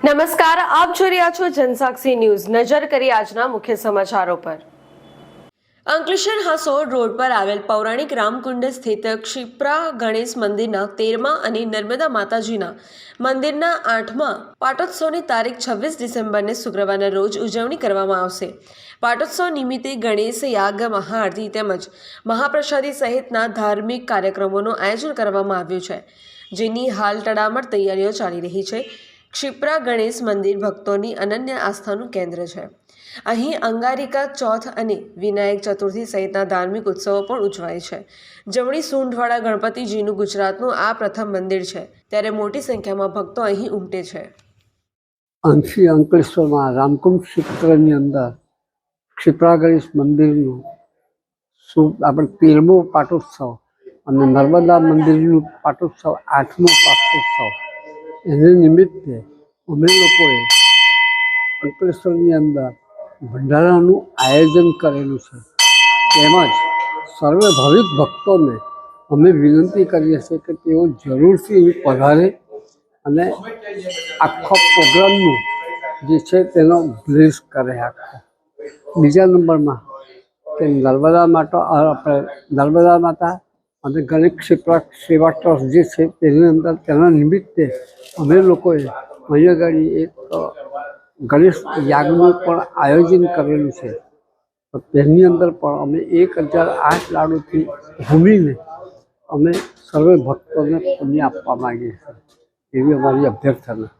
નમસ્કાર, આપ જોઈ રહ્યા છો જનસાક્ષી ન્યૂઝ. નજર કરી આજના મુખ્ય સમાચારો પર. અંકલેશ્વર હાસોર રોડ પર આવેલ પૌરાણિક રામકુંડ સ્થિત ક્ષિપ્રા ગણેશ મંદિરના તેરમા અને નર્મદા માતાજીના મંદિરના આઠમા પાટોત્સવની તારીખ છવ્વીસ ડિસેમ્બરને શુક્રવારના રોજ ઉજવણી કરવામાં આવશે. પાટોત્સવ નિમિત્તે ગણેશ યાગ મહાઆરતી તેમજ મહાપ્રસાદી સહિતના ધાર્મિક કાર્યક્રમોનું આયોજન કરવામાં આવ્યું છે, જેની હાલ તડામર તૈયારીઓ ચાલી રહી છે. ક્ષિપ્રા ગણેશ મંદિર ભક્તોની અનન્ય આસ્થાનું કેન્દ્ર છે. અહીં અંગારિકા ચોથ અને વિનાયક ચતુર્થી સહિતના ધાર્મિક ઉત્સવો પણ ઉજવાય છે. જમણી સૂંઢવાળા ગણપતિજીનું ગુજરાતનું આ પ્રથમ મંદિર છે. ત્યારે મોટી સંખ્યામાં ભક્તો અહીં ઉમટે છે. અંશી અંકલેશ્વરમાં રામકુંભ ક્ષેત્રની અંદર ક્ષિપ્રા ગણેશ મંદિરનું શું આપણે તેરમો પાટોત્સવ અને નર્મદા મંદિરનું પાટોત્સવ આઠમો પાટોત્સવ એને નિમિત્તે અમે લોકોએ અંકલેશ્વરની અંદર ભંડારાનું આયોજન કરેલું છે. તેમજ સર્વે ભાવિક ભક્તોને અમે વિનંતી કરીએ છીએ કે તેઓ જરૂરથી અહીં પધારે અને આખો પ્રોગ્રામનું જે છે તેનો બ્લેસ કરે આખો. બીજા નંબરમાં કે નર્મદા માતા આપણે નર્મદા માતા અને ગણેશ ક્ષેત્ર સેવા ટ્રસ્ટ જે છે, તેની અંદર તેના નિમિત્તે અમે લોકોએ અહીંયા આગળ એક ગણેશ યાગનું પણ આયોજન કરેલું છે. તેની અંદર પણ અમે એક હજાર આઠ લાડુથી ભૂમિને અમે સર્વે ભક્તોને પુણ્ય આપવા માંગીએ છીએ. એવી અમારી અભ્યર્થના.